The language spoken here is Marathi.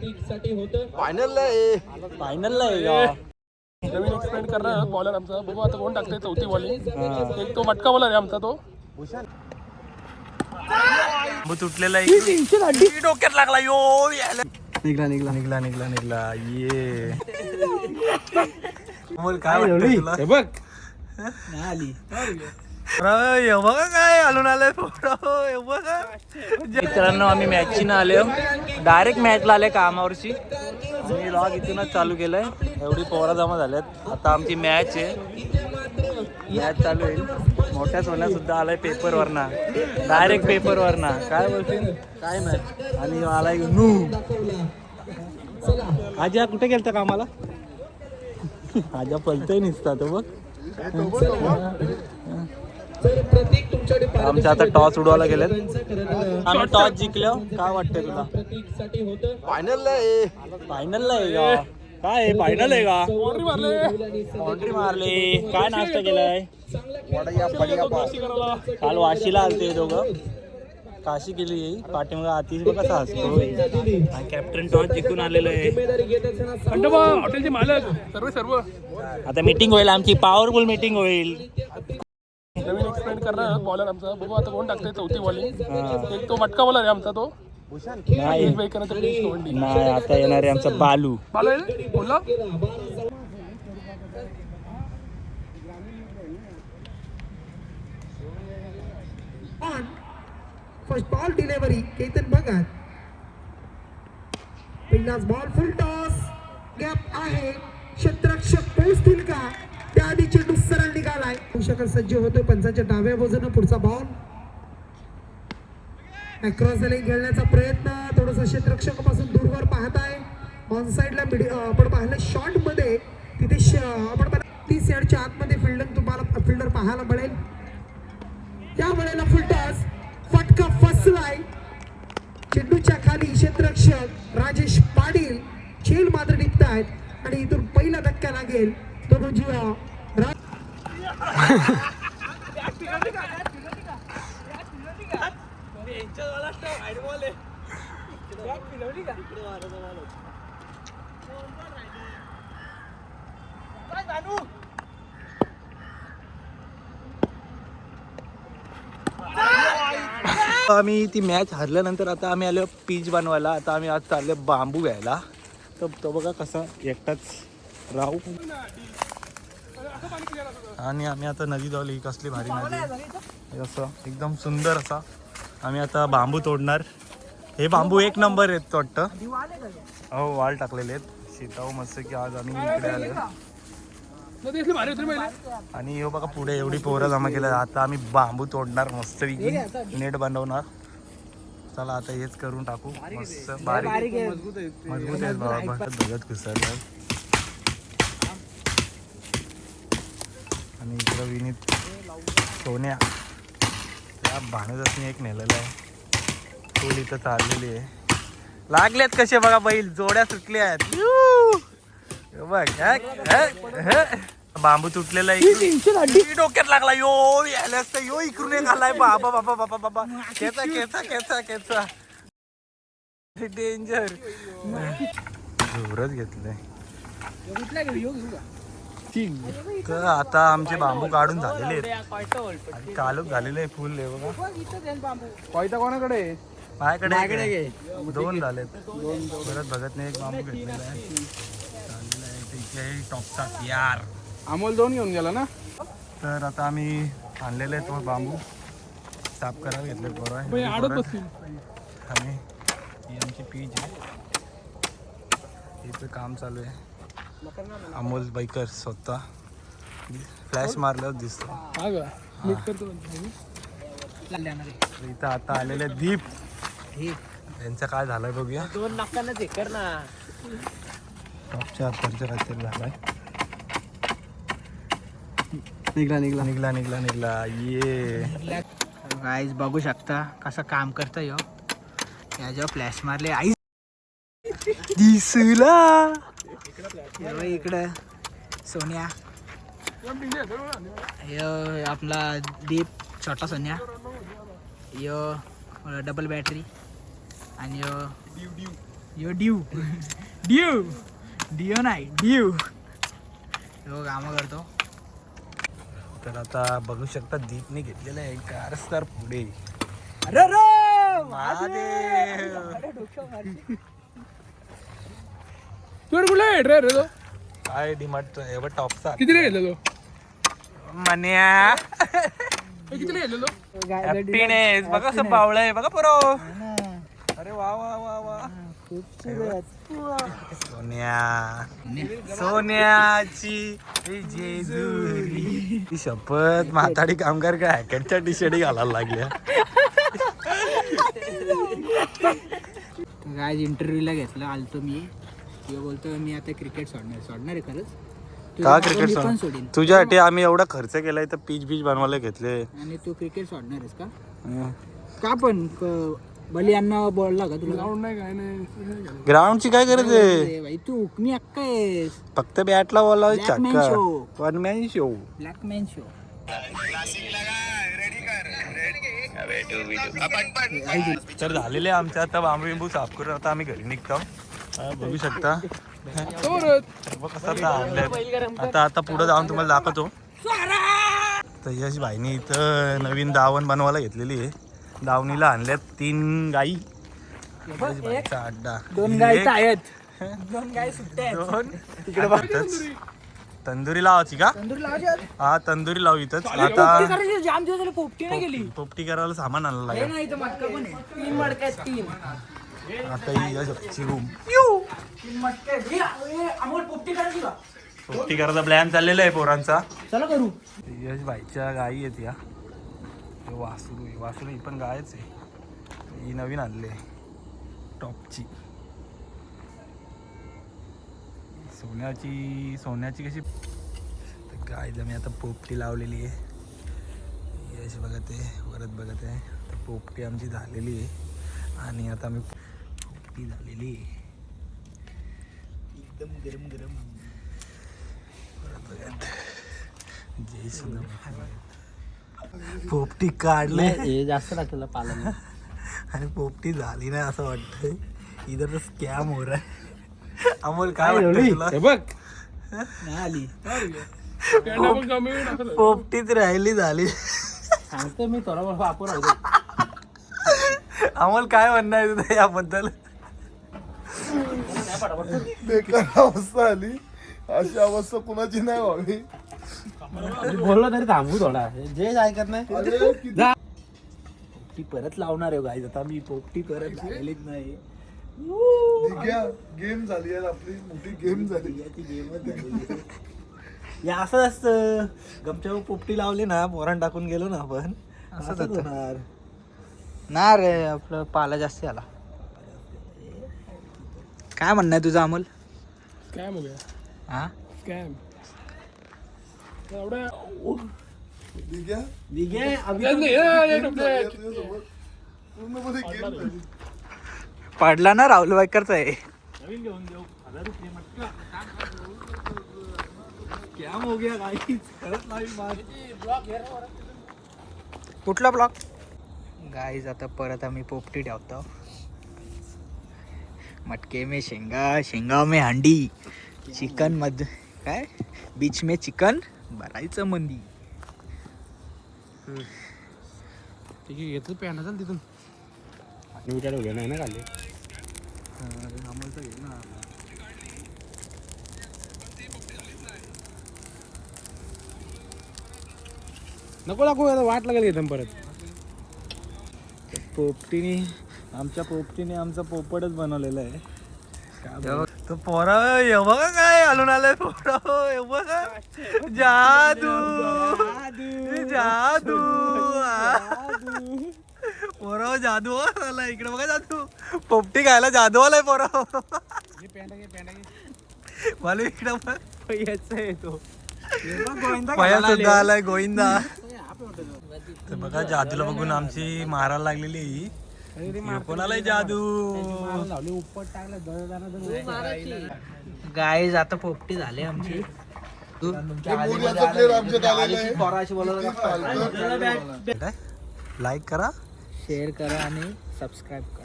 प्रतीकसाठी होतं. फायनल का? नवीन एक्सपेरिमेंट करणार बॉलर आमचा. बघू आता कोण टाकते चौथी बॉलिंग एक तो मटका बॉलर आहे आमचा तो. बांबू तुटलेला डोक्यात लागला. यो. निघला निघला. निघला निघला निघला. ये. बोल काय? हे बघ. हे? बघा काय हलून आलंय पोरं, हे. मित्रांनो आम्ही मॅचची ना आलो डायरेक्ट मॅचला आले कामावरची. मी लॉग इथूनच चालू केलंय. एवढी पोरा जमा झाल्यात आता आमची मॅच आहे. मॅच चालू आहे. मोठ्या सोन्या सुद्धा आलाय पेपरवर ना डायरेक्ट पेपरवर ना काय बोलतील काय नाही. आणि आलाय नू. आजा कुठे गेलता कामाला? आजा पलतय निसता तो बघ. तर प्रतीक तुमच्याकडे आमचे आता टॉस उडवायला गेलेत. आम्ही टॉस जिंकलो. काय वाटतंय तुला? फायनल फायनलला आहे. का? काय आहे? फायनल आहे का? बाउंड्री मारले. बाउंड्री मारली. काय नाश्ता केलाय? काल वाशीला आलते दोघं. काशी केली पाठीमाग आतिश बघ कसा असतो कॅप्टन टॉस जिंकून आलेलो आहे. हॉटेलचे मालक. सर्व सर्व. आता मीटिंग होईल. आमची पॉवरफुल मीटिंग होईल. करणार बॉलर आमचा. बघू आता कोण टाकते चौथी बॉलिंग एक तो मटका बॉलर आहे आमचा तो. नाही. एक आता येणार आहे आमचा बालू. बाला बोला first ball delivery. Ketan Bhagat ball full toss gap आहे. क्षेत्ररक्षक पोहोचतील का? त्याआधी चेंडू सरळ निघालाय. पोषकर सज्ज होतोय पंचाच्या डाव्या बाजूनं पुढचा बॉल अक्रॉस लाईन खेळण्याचा प्रयत्न. थोडस क्षेत्रक्षकापासून दूरवर पाहत आहे ऑन साईडला आपण पाहिलं शॉर्टमध्ये. तिथे आपण तीस यार्डच्या आतमध्ये फिल्डर तुम्हाला फिल्डर पाहायला मिळेल. त्या वेळेला फुलटॉस फटका फसलाय. चेंडूच्या खाली क्षेत्रक्षक राजेश पाटील. झेल मात्र निघतायत. आणि इथून पहिला धक्का लागेल. आम्ही ती मॅच हरल्यानंतर आता आम्ही आलो पीच बनवायला. आता आम्ही आज चाललो बांबू घ्यायला. तर तो बघा कसा एकटाच राहू. आणि आम्ही आता नदी जावली ही कसली भारी नदी. हे असं एकदम सुंदर असा. आम्ही आता बांबू तोडणार. हे बांबू एक नंबर आहेत वाटतं. हो वाल टाकलेले आहेत. शेताव मस्त की आज आम्ही इकडे आलो आणि हे बघा पुढे एवढी पोरं जमा केल्या आता आम्ही बांबू तोडणार मस्त नेट बनवणार. चला आता हेच करून टाकू. मस्त बारीक. मजबूत आहेत. बाबा. भगत घुसरणार आणि इकडं विनीत सोन्या. त्या भाणूजातनी एक नेलेला आहे. फुल इथं चाललेली आहे. लागलेत कसे बघा बैल जोड्या सुटल्या आहेत. यू! हे बघ हे, हे, हे. बांबू तुटलेला आहे डोक्यात लागला यो यायला असतं यो इकडून एक आलाय. बाबा बाबा बाबा बाबा. केचा केचा केचा केचा डेंजर जोरच घेतलंय. तर आता आमचे बांबू काढून झालेले आहेत. आणि कालच झालेले आहे फुल आहे बघा. कोयता कोणाकडे आहे? माझ्याकडे दोन झालेत. परत बघत नाही एक बांबू घेतलेला आहे. चाललेला आहे. तिथे टॉपचा यार अमोल दोन घेऊन गेला ना? तर आता आम्ही आणलेले आहेत तो बांबू. साफ करायला घेतले बरोबर आणि ही आमची पीच आहे. इथं काम चालू आहे. अमोल बाईकर स्वतः. फ्लॅश मारल्यावर दिसतो. हा. इथं आता आलेले दीप. यांचं काय झालंय बघूया. दोन नाकांना ना. टॉपच्या काहीतरी झालाय. निघला निघला. निघला निघला निघला. ये. गाईज बघू शकता कसं काम करतं यो याच्यावर फ्लॅश मारले आई दिसला. इकडं. सोन्या. यो आपला दीप छोटा सोन्या. यो डबल बॅटरी आणि यो यो ड्यू ड्यू डिओ नाही ड्यू हो कामं करतो. तर आता बघू शकता दीपने घेतलेलं आहे कार स्टार पुढे. अरे रे! महादेव! तू कुठला आहे? रे तो काय डिमांड एवढा टॉपचा किती रे घेतला तो मन्या. हे किती रे घेतला तो हॅपीनेस बघा असं बावळं बघा पुरो. अरे वा वा वा वा. सोन्या. सोन्याची जेजुरी ही शपथ म्हाताडी कामगार काय हॅकेटच्या टी शर्ट घालायला लागल्या. काय इंटरव्ह्यूला घेतलं आलतो मी. किंवा बोलतो मी आता क्रिकेट सोडणार सोडणार आहे खरंच. तू का क्रिकेट पण सोडीन. तुझ्यासाठी आम्ही एवढा खर्च केलाय तर पीच बीच बनवायला घेतले. आणि तू क्रिकेट सोडणार आहेस का का पण बली अण्णा बोलला का तुला? ग्राउंड नाही काय नाही. ग्राउंडची काय गरज आहे? तू उकमी अक्का आहेस. फक्त बॅटला बोला Black man चक्का. One man show black man show तर झालेले आमच्या आता बांबू बिंबू साफ करून आता आम्ही घरी निघतो. हा, बघू शकता. आता आता पुढे जाऊन तुम्हाला दाखवतो. तर यश भाईनी इथं नवीन दावण बनवायला घेतलेली आहे. दावणीला आणल्यात तीन गाई. अड्डा. दोन आहेत. दोन सुट्ट्या बघतच तंदुरी लावायची का? हा तंदुरी लावू इथंच. पोपटी आता पोपटी करायला सामान आणलं लागेल. आहे आता ही यशची रूम करायची प्लॅन चाललेला आहे पोरांचा. चला करू. यश भाईच्या गायी आहेत या. वासरू आहे. वासरू ही पण गायच आहे. ही नवीन आणले टॉपची. सोन्याची सोन्याची कशी? तर गाय मी आता पोपटी लावलेली आहे. यश बघत आहे वरत बघत आहे. तर पोपटी आमची झालेली आहे. आणि आता मी पोपटी झालेली एकदम गरम गरम जय पोपटी काढले हे जास्त लागलं पालन आणि पोपटी झाली नाही असं वाटतंय इधर स्कॅम हो रहा है अमोल काय वाटतं तुला हे बघ नाही आली पोपटीच राहिली झाली सांगतो मी थोडा वापर अमोल काय म्हणणं आहे तुझं याबद्दल बेकार अवस्था आली. अशी अवस्था कुणाची नाही व्हावी. बोललो तरी थांबू थोडा. जे ऐकत नाही अरे किती पोपटी परत लावणार आहे गाईज आता मी पोपटी परत झालेलीच नाही. गेम झाली आपली. मोठी गेम झाली. ती गेमच झालेली या असं असतं. गमच्या पोपटी लावली ना पोरान टाकून गेलो ना आपण. असंच होणार. ना रे आपलं पाला जास्त आला काय म्हणणं आहे तुझं अमोल? स्कॅम हो गया हा झाली पडला ना राहुल वायकरचा आहे हो कुठला ब्लॉक? गाईज आता परत आम्ही पोपटी ठेवतो. मटके में शेंगा शेंगा में हांडी चिकन मध काय? बीच में चिकन भरायचं मंदी. ठीक आहे पेंडा चल तिथून. नको दाखवू आता वाट लागेल घेतो परत. पोपटीने आमच्या पोपटीने आमचा पोपटच बनवलेला आहे. तो पोरा हे बघा काय हलून आलाय पोरा हे बघा. जादू. जादू. पोरा जादू आला इकडे बघा जादू. पोपटी खायला जादू आलाय पोरा. मला इकडे बघ. याचा आहे तो. पया सुद्धा आलाय. गोविंदा. बघा जादूला बघून आमची मारायला लागलेली कोणालाही जादू. गाईज आता पोपटी झाली आमची. लाईक करा शेअर करा आणि सबस्क्राईब करा.